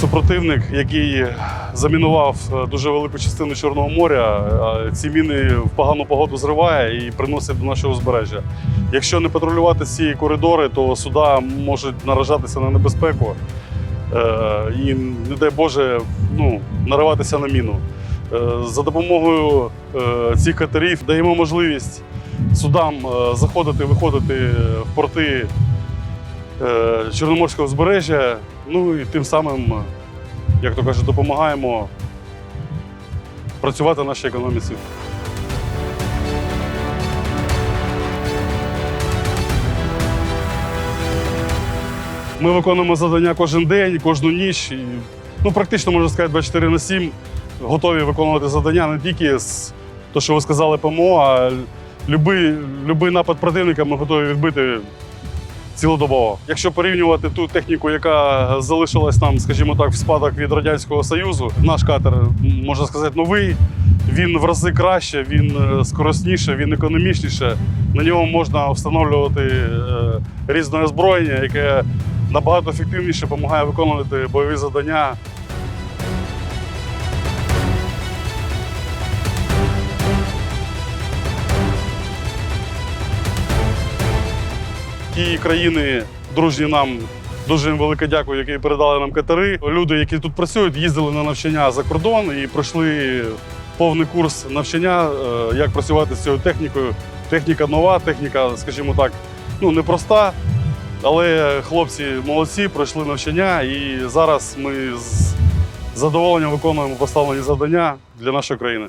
супротивник, який замінував е, дуже велику частину Чорного моря. Е, Ці міни в погану погоду зриває і приносить до нашого узбережжя. Якщо не патрулювати ці коридори, то суда можуть наражатися на небезпеку е, і, не дай Боже, ну, нариватися на міну. За допомогою цих катерів даємо можливість судам заходити, виходити в порти Чорноморського узбережжя. Ну і тим самим, е, як то кажуть, допомагаємо працювати нашій економіці. Ми виконуємо завдання кожен день, кожну ніч. Ну, практично можна сказати, 24 на 7 готові виконувати завдання не тільки з того, що ви сказали ПМО, а любий напад противника ми готові відбити цілодобово. Якщо порівнювати ту техніку, яка залишилась нам, скажімо так, в спадок від Радянського Союзу, наш катер, можна сказати, новий. Він в рази краще, він е, скоросніше, він економічніше. На ньому можна встановлювати е, різне озброєння, яке набагато ефективніше допомагає виконувати бойові завдання. Ті країни дружні нам. Дуже їм велике дякую, які передали нам катери. Люди, які тут працюють, їздили на навчання за кордон і пройшли повний курс навчання, е, як працювати з цією технікою. Техніка нова, техніка, скажімо так, ну непроста. Але хлопці молодці, пройшли навчання, і зараз ми з задоволенням виконуємо поставлені завдання для нашої країни.